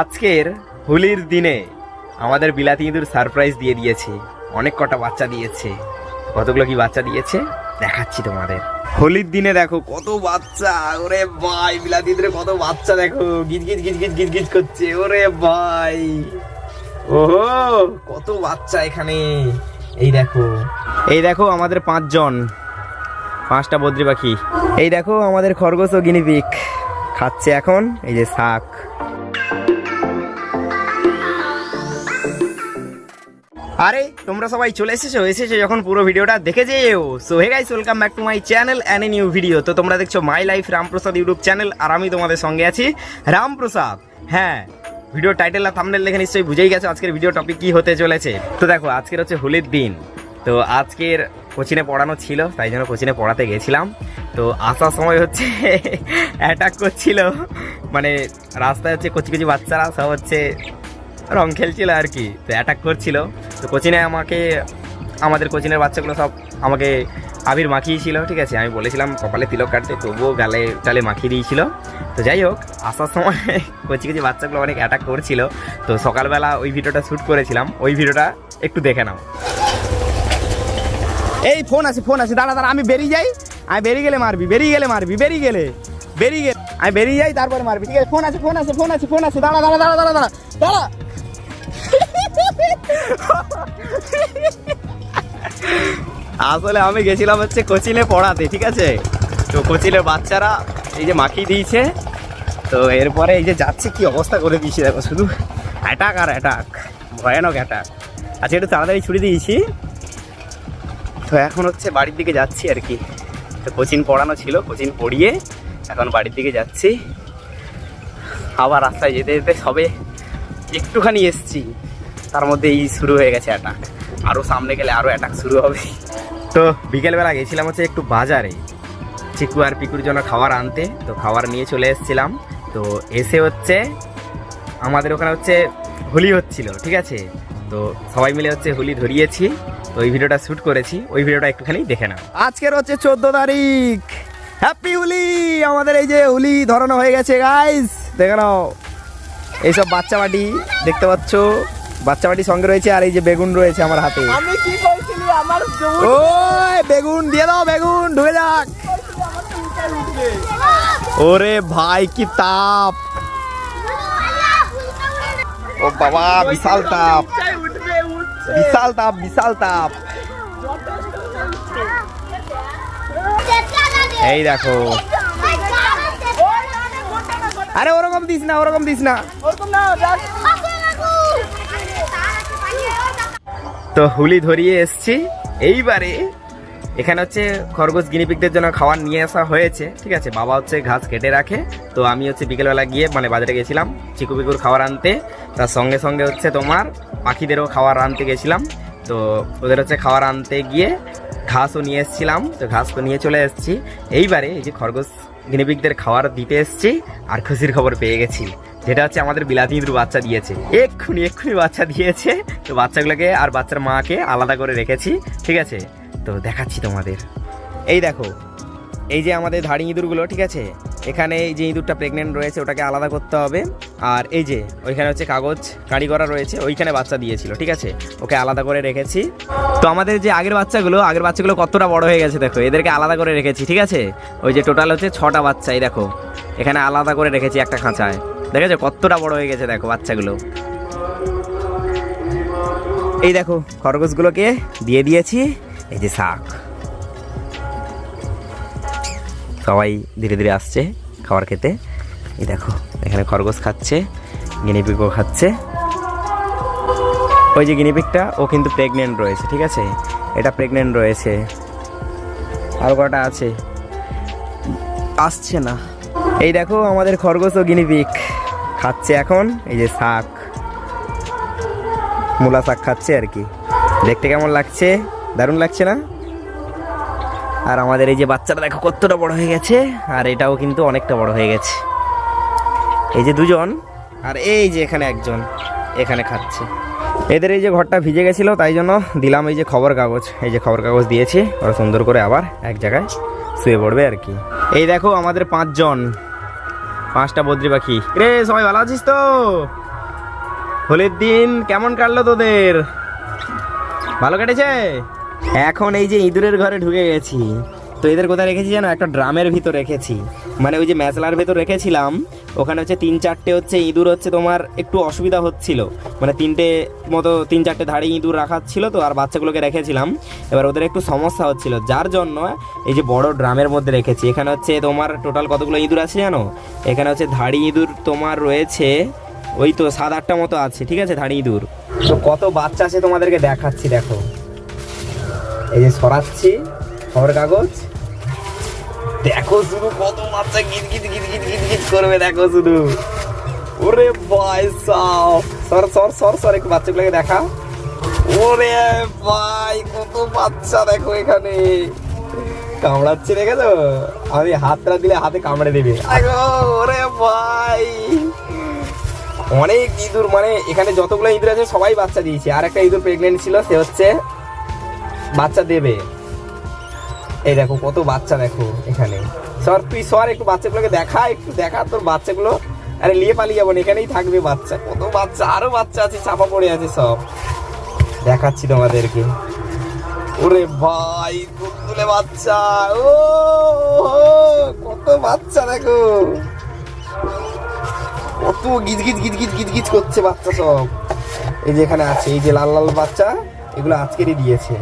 আজকের হোলির দিনে আমাদের বিলাতি ইঁদুর সারপ্রাইজ দিয়ে দিয়েছে। অনেক কটা বাচ্চা দিয়েছে। কতগুলো কি বাচ্চা দিয়েছে? দেখাচ্ছি তোমাদের। হোলির দিনে দেখো কত বাচ্চা, ওরে ভাই, বিলাতি ইঁদুরে কত বাচ্চা দেখো। গিজ গিজ গিজ গিজ গিজ গিজ করছে, ওরে ভাই। ওহো, কত বাচ্চা এখানে। এই দেখো এই দেখো আমাদের পাঁচজন। পাঁচটা বদ্রি পাখি এই দেখো আমাদের খরগোশ ও গিনিপিক। খাচ্ছে এখন, এই যে শাক। আরে, তোমরা সবাই চলে এসেছ এসেছ যখন পুরো ভিডিওটা দেখে যেও। So hey guys welcome back to my channel and new video তো তোমরা দেখছ my life Ramprasad YouTube channel আর আমি তোমাদের সঙ্গে আছি রামপ্রসাদ। হ্যাঁ ভিডিও টাইটেল আর থাম্বনেল দেখে নিশ্চয়ই বুঝেই গেছো আজকের ভিডিও টপিক কি হতে চলেছে। তো দেখো, আজকের হচ্ছে হোলির দিন। তো আজকের কোচিনে পড়ানো ছিল, তাই জন্য কোচিনে পড়াতে গেছিলাম। তো আসার সময় হচ্ছে অ্যাটাক করছিল। মানে রাস্তায় হচ্ছে কচি কচি বাচ্চারা সব হচ্ছে রং খেলছিল আর কি। তো অ্যাটাক করছিল। তো কোচিনে আমাকে, আমাদের কোচিনের বাচ্চাগুলো সব আমাকে আবির মাখিয়েছিল, ঠিক আছে? আমি বলেছিলাম, কপালে তিলক কাটতে। তবুও গালে টালে মাখিয়ে দিয়েছিল। তো যাই হোক, আসার সময় কচি কচি বাচ্চাগুলো অনেক অ্যাটাক করছিল। তো সকালবেলা ওই ভিডিওটা শ্যুট করেছিলাম। ওই ভিডিওটা একটু দেখে নাও। এই ফোন আছে ফোন আছে। দাঁড়া দাঁড়া, আমি বেরিয়ে যাই। আমি বেরিয়ে গেলে মারবি, বেরিয়ে গেলে মারবি, বেরিয়ে গেলে বেরিয়ে গেলে। আমি বেরিয়ে যাই, তারপরে মারবি। ঠিক আছে ফোন আছে ফোন আছে ফোন আছে ফোন আছে। দাঁড়া দাঁড়া দাঁড়া দাঁড়া দাঁড়া। দাঁড়া। আসলে আমি গেছিলাম হচ্ছে কোচিনে পড়াতে, ঠিক আছে? তো কোচিনের বাচ্চারা এই যে মাখিয়ে দিয়েছে, তো এরপরে এই যে যাচ্ছে, কি অবস্থা করে দিয়েছি দেখো, শুধু অ্যাটাক আর অ্যাটাক ভয়ানক অ্যাটাক আচ্ছা একটু তাড়াতাড়ি ছুটি দিয়েছি। তো এখন হচ্ছে বাড়ির দিকে যাচ্ছি আর কি। তো কোচিং পড়ানো ছিল কোচিং পড়িয়ে এখন বাড়ির দিকে যাচ্ছি। আবার রাস্তায় যেতে যেতে সবে একটুখানি এসছি। তার মধ্যে এই শুরু হয়ে গেছে অ্যাটাক আরও সামনে গেলে আরও অ্যাটাক শুরু হবে। তো বিকেলবেলা গেছিলাম হচ্ছে একটু বাজারে। চিকু আর পিকুর জন্য খাবার আনতে তো খাবার নিয়ে চলে এসেছিলাম। তো এসে হচ্ছে আমাদের ওখানে হচ্ছে হোলি হচ্ছিল ঠিক আছে? তো সবাই মিলে হচ্ছে হোলি ধরিয়েছি। তো ওই ভিডিওটা শ্যুট করেছি ওই ভিডিওটা একটুখানি দেখে নাও। আজকের হচ্ছে চোদ্দ তারিখ। হ্যাপি হোলি আমাদের এই যে হোলি ধরানো হয়ে গেছে গাইস দেখে নাও। এইসব বাচ্চা বাটি দেখতে পাচ্ছ। বাচ্চা বাটি সঙ্গে রয়েছে আর এই যে বেগুন রয়েছে আমার হাতে। আমি কি কইছিলি? আমার ওই বেগুন দিয়ে দাও বেগুন ঢুকে যাক। ওরে ভাই কি তাপ। ও বাবা বিশাল তাপ। বিশাল তাপ বিশাল তাপ। এই দেখো। আরে ওরকম দিস না ওরকম দিস না। ওরকম না তো হুলি ধরিয়ে এসছি। এইবারে এখানে হচ্ছে খরগোশ গিনিপিকদের জন্য খাবার নিয়ে আসা হয়েছে, ঠিক আছে? বাবা হচ্ছে ঘাস কেটে রাখে। তো আমি হচ্ছে বিকেলবেলা গিয়ে মানে বাজারে গেছিলাম, চিকু পিকুর খাবার আনতে। তার সঙ্গে সঙ্গে হচ্ছে তোমার পাখিদেরও খাবার আনতে গেছিলাম। তো ওদের হচ্ছে খাবার আনতে গিয়ে ঘাসও নিয়ে এসেছিলাম। তো ঘাস তো নিয়ে চলে এসেছি। এইবারে এই যে খরগোশ গিনিপিকদের খাবার দিতে এসেছি, আর খুশির খবর পেয়ে গেছি। যেটা হচ্ছে আমাদের বিলাতি ইঁদুর বাচ্চা দিয়েছে। এক্ষুনি এক্ষুনি বাচ্চা দিয়েছে। তো বাচ্চাগুলোকে আর বাচ্চার মাকে আলাদা করে রেখেছি, ঠিক আছে? তো দেখাচ্ছি তোমাদের। এই দেখো, এই যে আমাদের ধাড়ি ইঁদুরগুলো, ঠিক আছে? এখানে এই যে ইঁদুরটা প্রেগনেন্ট রয়েছে, ওটাকে আলাদা করতে হবে। আর এই যে, ওইখানে হচ্ছে কাগজ কাঁড়ি করা রয়েছে, ওইখানে বাচ্চা দিয়েছিল, ঠিক আছে? ওকে আলাদা করে রেখেছি। তো আমাদের যে আগের বাচ্চাগুলো আগের বাচ্চাগুলো কতটা বড় হয়ে গেছে দেখো, এদেরকে আলাদা করে রেখেছি, ঠিক আছে? ওই যে টোটাল হচ্ছে ছটা বাচ্চা, এই দেখো। এখানে আলাদা করে রেখেছি একটা খাঁচায়। দেখেছ কতটা বড় হয়ে গেছে, দেখো বাচ্চাগুলো। এই দেখো, খরগোশগুলোকে দিয়ে দিয়েছি, এই যে শাক। সবাই ধীরে ধীরে আসছে খাবার খেতে। এই দেখো, এখানে খরগোশ খাচ্ছে গিনিপিকও খাচ্ছে। ওই যে গিনিপিকটা ও কিন্তু প্রেগনেন্ট রয়েছে, ঠিক আছে? এটা প্রেগনেন্ট রয়েছে। আর কটা আছে। আসছে না। এই দেখো, আমাদের খরগোশ ও গিনিপিক খাচ্ছে এখন, এই যে শাক। মূলা শাক খাচ্ছে আর কি। দেখতে কেমন লাগছে? দারুণ লাগছে না? আর আমাদের এই যে বাচ্চাটা দেখো কতটা বড় হয়ে গেছে, আর এটাও কিন্তু অনেকটা বড় হয়ে গেছে। এই যে দুজন, আর এই যে এখানে একজন, এখানে খাচ্ছে। এদের এই যে ঘরটা ভিজে গেছিল, তাই জন্য দিলাম এই যে খবর কাগজ। এই যে খবর কাগজ দিয়েছি, ওরা সুন্দর করে আবার এক জায়গায় শুয়ে পড়বে আর কি। এই দেখো আমাদের পাঁচজন। পাঁচটা বদ্রি পাখি। রে, সবাই ভালো আছিস তো? হোলির দিন কেমন কাটলো তোদের? ভালো কেটেছে? এখন এই যে ইঁদুরের ঘরে ঢুকে গেছি। তো এদের কোথায় রেখেছি জানো একটা ড্রামের ভিতর রেখেছি। মানে ওই যে ম্যাচলার ভিতর রেখেছিলাম। ওখানে হচ্ছে তিন চারটে হচ্ছে ইঁদুর হচ্ছে তোমার একটু অসুবিধা হচ্ছিল। মানে তিনটে মতো তিন চারটে ধাড়ি ইঁদুর রাখা ছিল তো, আর বাচ্চাগুলোকে রেখেছিলাম। এবার ওদের একটু সমস্যা হচ্ছিল, যার জন্য এই যে বড় ড্রামের মধ্যে রেখেছি। এখানে হচ্ছে তোমার টোটাল কতগুলো ইঁদুর আছে জানো? এখানে হচ্ছে ধাড়ি ইঁদুর তোমার রয়েছে, ওই তো সাত আটটা মতো আছে, ঠিক আছে, ধাড়ি ইঁদুর। তো কত বাচ্চা আছে তোমাদেরকে দেখাচ্ছি, দেখো। এই যে সরাচ্ছি, খবর কাগজ। দেখো শুধু কত বাচ্চা গিট গিট গিট গিট গিট গিট করবে, দেখো শুধু। ওরে ভাই সাও সর সর সর সর, একটু বাচ্চাগুলোকে দেখা। ওরে ভাই, কত বাচ্চা দেখো এখানে। কামড়াচ্ছে, দেখেছ? আমি হাতটা দিলে হাতে কামড়ে দেবে। ওরে ভাই। অনেক ইঁদুর মানে এখানে যতগুলো ইঁদুর আছে সবাই বাচ্চা দিয়েছে। আর একটা ইঁদুর প্রেগনেন্ট ছিল, সে হচ্ছে বাচ্চা দেবে। এই দেখো, কত বাচ্চা দেখো এখানে। সর, তুই সর, একটু বাচ্চাগুলোকে দেখা, একটু দেখা তোর বাচ্চাগুলো। আরে, নিয়ে পালিয়ে যাব এখানেই থাকবে বাচ্চা, কত বাচ্চা, আরও বাচ্চা আছে, চাপা পড়ে আছে সব। দেখাচ্ছি তোমাদেরকে। ওরে ভাই তুলে বাচ্চা ও, কত বাচ্চা দেখো। কত গিজ গিজ গিজ গিজ গিজ গিজ করছে বাচ্চা সব। এই যে এখানে আছে, এই যে লাল লাল বাচ্চা, এগুলো আজকেরই দিয়েছে।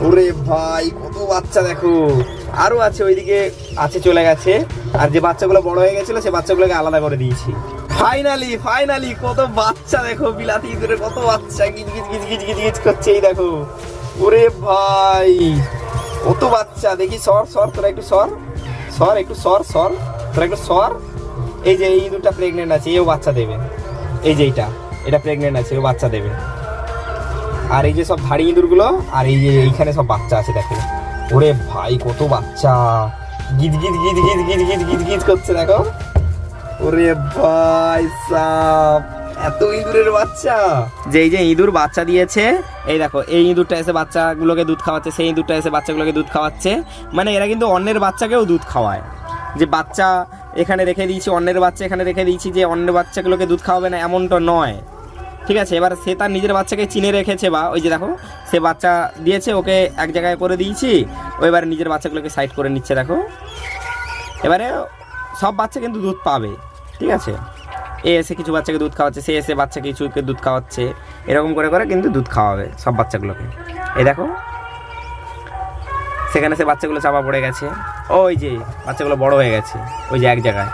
ওরে ভাই, কত বাচ্চা দেখো। আরও আছে ওইদিকে, আছে চলে গেছে। আর যে বাচ্চাগুলো বড় হয়ে গেছিল, সে বাচ্চাগুলোকে আলাদা করে দিয়েছি। ফাইনালি ফাইনালি কত বাচ্চা দেখো, বিলাতি ইঁদুরে, কত বাচ্চা। গিজ গিজ গিজ গিজ গিজ গিজ করছে এই দেখো। ওরে ভাই, কত বাচ্চা। দেখি সর সর, তোরা একটু সর। সর, একটু সর সর। তোরা একটু সর। এই যে এই দুটা প্রেগনেন্ট আছে, এও বাচ্চা দেবে। এই যে এইটা, এটা প্রেগনেন্ট আছে ও বাচ্চা দেবে। আর এই যে সব ধাড়ি ইঁদুরগুলো, আর এই যে এইখানে সব বাচ্চা আছে দেখো ওরে ভাই, কত বাচ্চা। গিজ গিজ গিজ গিজ গিজ গিজ গিজ গিজ করছে, দেখো। ওরে ভাই, সাপ। এত ইঁদুরের বাচ্চা। যে এই যে ইঁদুর বাচ্চা দিয়েছে, এই দেখো, এই ইঁদুরটা এসে বাচ্চাগুলোকে দুধ খাওয়াচ্ছে, সেই ইঁদুরটা এসে বাচ্চাগুলোকে দুধ খাওয়াচ্ছে। মানে এরা কিন্তু অন্যের বাচ্চাকেও দুধ খাওয়ায়। যে বাচ্চা এখানে রেখে দিয়েছি, অন্যের বাচ্চা এখানে রেখে দিয়েছি, যে অন্য বাচ্চাগুলোকে দুধ খাওয়াবে না, এমনটা নয়। ঠিক আছে, এবার সে তার নিজের বাচ্চাকে চিনে রেখেছে বা, ওই যে দেখো, সে বাচ্চা দিয়েছে, ওকে এক জায়গায় করে দিয়েছি, ও এবারে নিজের বাচ্চাগুলোকে সাইড করে নিচ্ছে, দেখো। এবারে সব বাচ্চা কিন্তু দুধ পাবে, ঠিক আছে? এ এসে কিছু বাচ্চাকে দুধ খাওয়াচ্ছে, সে এসে বাচ্চা কিছুকে দুধ খাওয়াচ্ছে, এরকম করে করে কিন্তু দুধ খাওয়াবে সব বাচ্চাগুলোকে। এই দেখো, সেখানে সে বাচ্চাগুলো চাপা পড়ে গেছে, ওই যে বাচ্চাগুলো বড় হয়ে গেছে, ওই যে এক জায়গায়।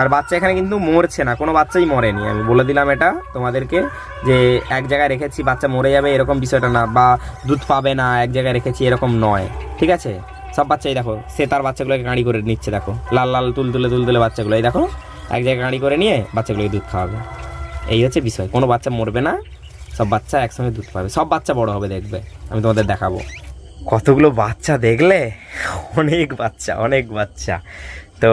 আর বাচ্চা এখানে কিন্তু মরছে না, কোনো বাচ্চাই মরেনি। আমি বলে দিলাম এটা তোমাদেরকে যে এক জায়গায় রেখেছি, বাচ্চা মরে যাবে এরকম বিষয়টা না, বা দুধ পাবে না, এক জায়গায় রেখেছি এরকম নয়, ঠিক আছে? সব বাচ্চাই দেখো, সে তার বাচ্চাগুলোকে গাড়ি করে নিচ্ছে, দেখো। লাল লাল, তুল, তুলে তুল, তুলে বাচ্চাগুলো, এই দেখো, এক জায়গায় গাড়ি করে নিয়ে বাচ্চাগুলোকে দুধ খাওয়াবে। এই হচ্ছে বিষয়, কোনো বাচ্চা মরবে না, সব বাচ্চা একসঙ্গে দুধ পাবে। সব বাচ্চা বড় হবে, দেখবে, আমি তোমাদের দেখাবো। কতগুলো বাচ্চা দেখলে? অনেক বাচ্চা অনেক বাচ্চা। তো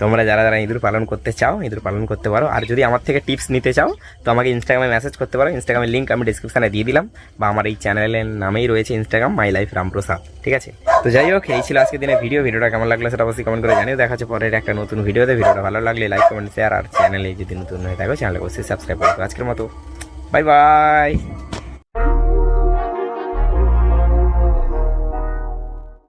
তোমরা যারা যারা ইঁদুর পালন করতে চাও, ইঁদুর পালন করতে পারো। আর যদি আমার থেকে টিপস নিতে চাও, তো আমাকে ইনস্টাগ্রামে মেসেজ করতে পারো। ইনস্টাগ্রামের লিঙ্ক আমি ডিসক্রিপশানে দিয়ে দিলাম বা আমার এই চ্যানেলের নামেই রয়েছে ইনস্টাগ্রাম মাই লাইফ রামপ্রসাদ ঠিক আছে? তো যাই হোক, এই ছিল আজকে দিনের ভিডিও ভিডিওটা কেমন লাগল সেটা অবশ্যই কমেন্ট করে জানিও। দেখা হচ্ছে পরের একটা নতুন ভিডিওতে ভিডিওটা ভালো লাগলে লাইক কমেন্ট শেয়ার আর চ্যানেলে যদি নতুন হয়ে থাকো চ্যানেলে অবশ্যই সাবস্ক্রাইব করো আজকের মতো। Bye bye